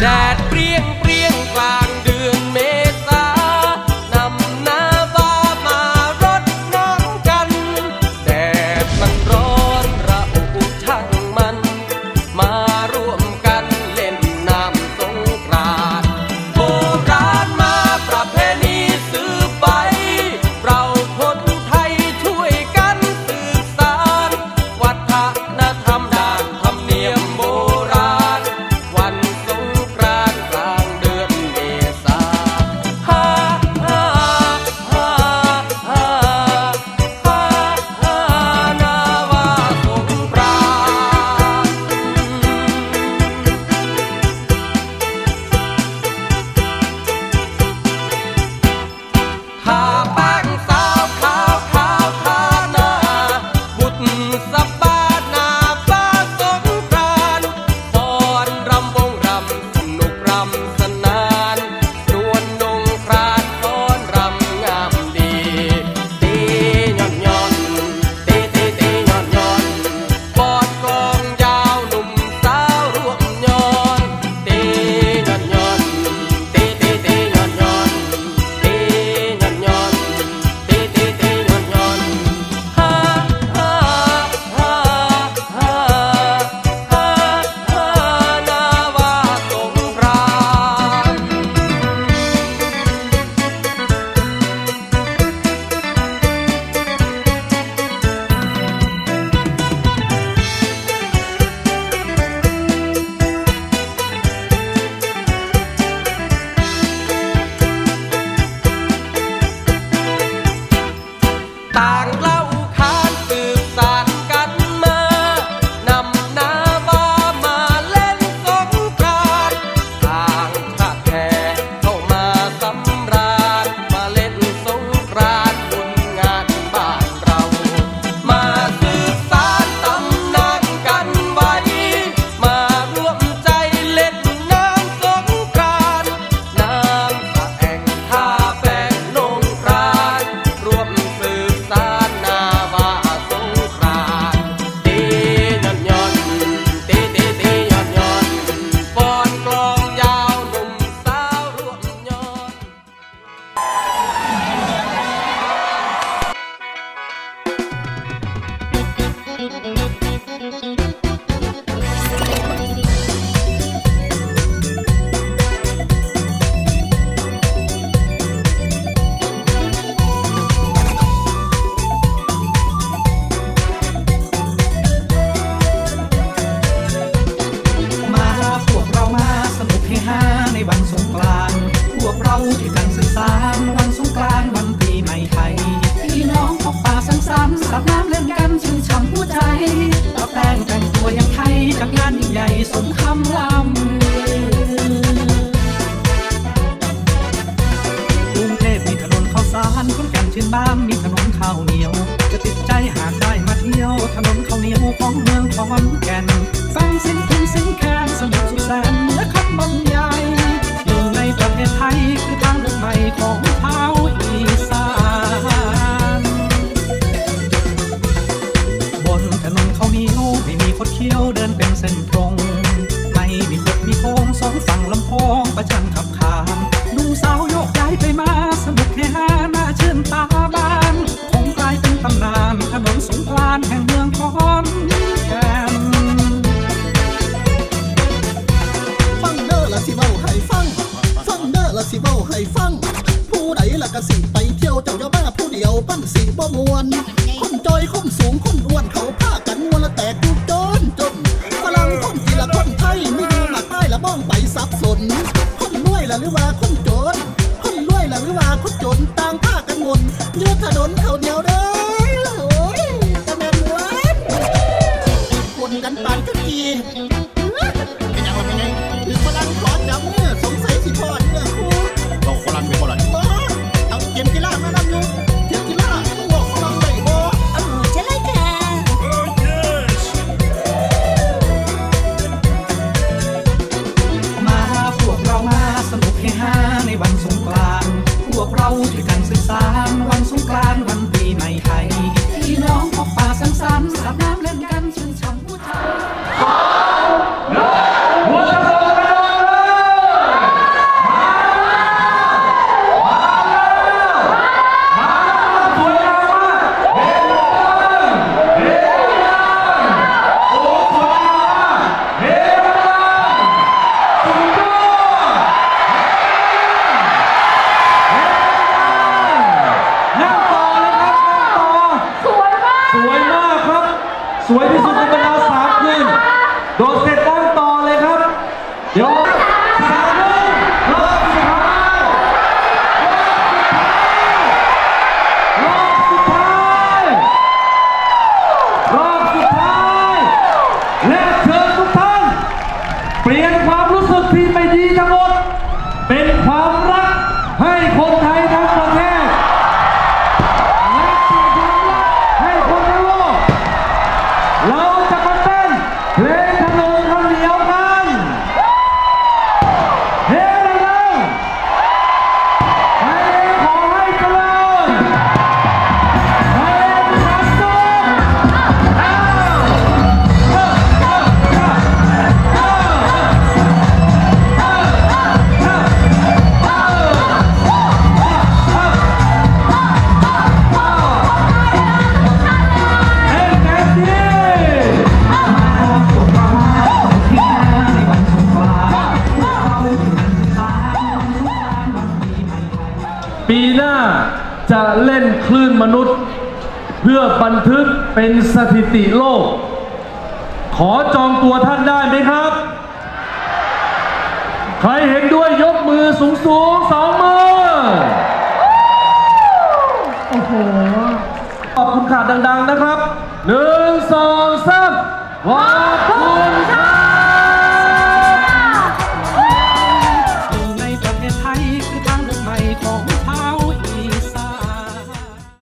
that ba mươi อสิเบ้าให้ฟัง ผู้ใดละกะสิไปเที่ยวเจ้าย่าบ้าผู้เดียวปั้นสิบ่มวนคนจอยคนสูงคนอ้วนเขาผ้ากันวนละแตกทุกจนจนฝรั่งคนจีละคนไทยไม่ดูหลักใต้ละบ้องไปสับสน คนรวยละหรือว่าคนจน คนรวยละหรือว่าคนจนต่างผ้ากันมวนยืดถนนเขาเดียวเด้อกันปานก็ดีเป็นอย่างไรเป็นไงคือฝรั่งขอจับมือ 三南连贯，穿肠古道。 จะเล่นคลื่นมนุษย์ เพื่อบันทึกเป็นสถิติโลก ขอจองตัวท่านได้ไหมครับ ใครเห็นด้วยยกมือสูงสูงสองมือ โอ้โห ขอบคุณขาดดัง ๆ นะครับหนึ่งสองสามว้าว